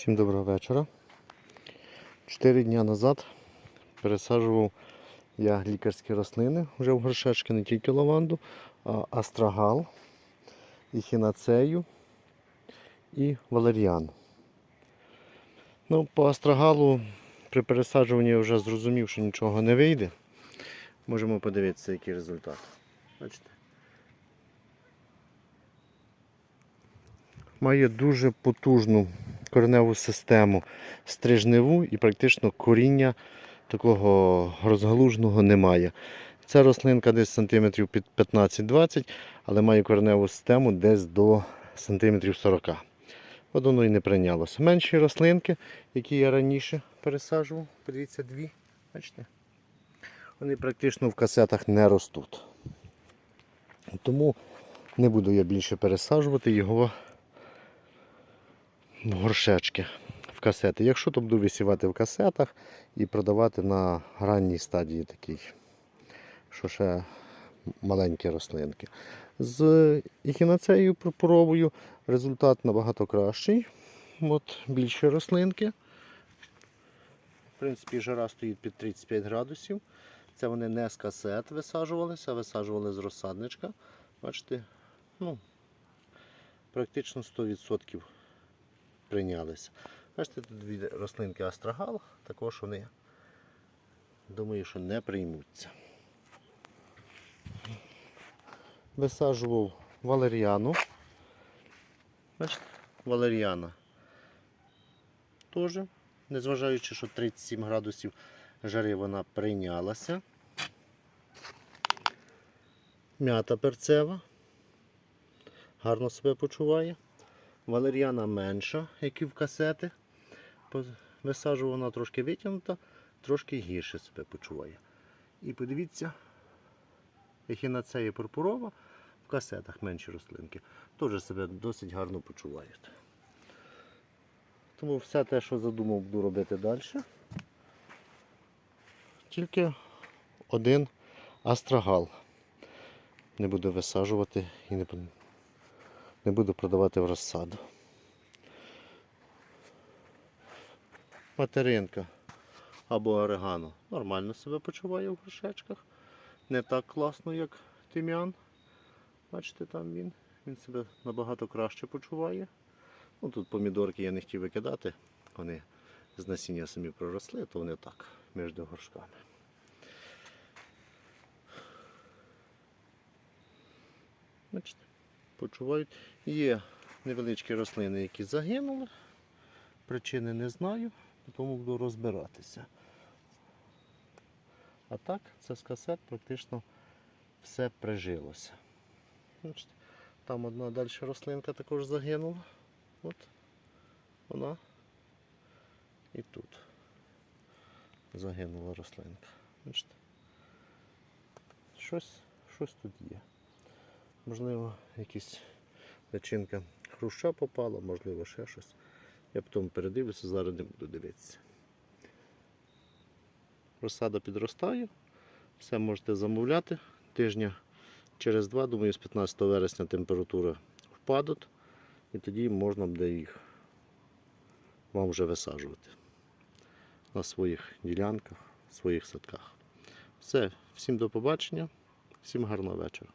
Всім доброго вечора. Чотири дні назад пересаджував я лікарські рослини вже в горшечки, не тільки лаванду, а астрагал, і хінацею і валеріан. Ну, по астрагалу при пересаджуванні я вже зрозумів, що нічого не вийде. Можемо подивитися, який результат. Бачите? Має дуже потужну кореневу систему стрижневу і практично коріння такого розгалуженого немає. Ця рослинка десь сантиметрів під 15-20, але має кореневу систему десь до сантиметрів 40. От воно і не прийнялося. Менші рослинки, які я раніше пересаджував, подивіться, дві. Бачите? Вони практично в касетах не ростуть. Тому не буду я більше пересаджувати його горшечки в касети. Якщо то буду висівати в касетах і продавати на ранній стадії такій, що ще маленькі рослинки. З ехінацею пурпуровою результат набагато кращий. От більші рослинки. В принципі, жара стоїть під 35 градусів. Це вони не з касет висаджувалися, а висаджували з розсадничка. Бачите, ну, практично 100% прийнялися. Бачите, тут дві рослинки астрагал, також вони, думаю, що не приймуться. Висаджував валеріану. Бачите, валеріана теж, незважаючи, що 37 градусів жари вона прийнялася. М'ята перцева. Гарно себе почуває. Валеріана менша, як і в касети. Висаджував вона трошки витягнута, трошки гірше себе почуває. І подивіться, ехінацея пурпурова в касетах менші рослинки. Теж себе досить гарно почувають. Тому все те, що задумав, буду робити далі. Тільки один астрагал не буду висаджувати і не, не буду продавати в розсаду. Материнка або орегано нормально себе почуває в горшечках. Не так класно, як тим'ян. Бачите, там він. Він себе набагато краще почуває. Ну, Тут помідорки я не хотів викидати. Вони з насіння самі проросли, то вони так між горшками. Бачите, почувають. Є невеличкі рослини, які загинули. Причини не знаю, тому буду розбиратися. А так, це з касет практично все прижилося. Там одна далі рослинка також загинула. От вона і тут загинула рослинка. Щось, щось тут є. Можливо, якась личинка хруща попала, можливо, ще щось. Я потім передивлюся, зараз не буду дивитися. Розсада підростає, все можете замовляти. Тижня через два, думаю, з 15 вересня температура впадуть і тоді можна буде їх вам вже висаджувати на своїх ділянках, своїх садках. Все, всім до побачення, всім гарного вечора.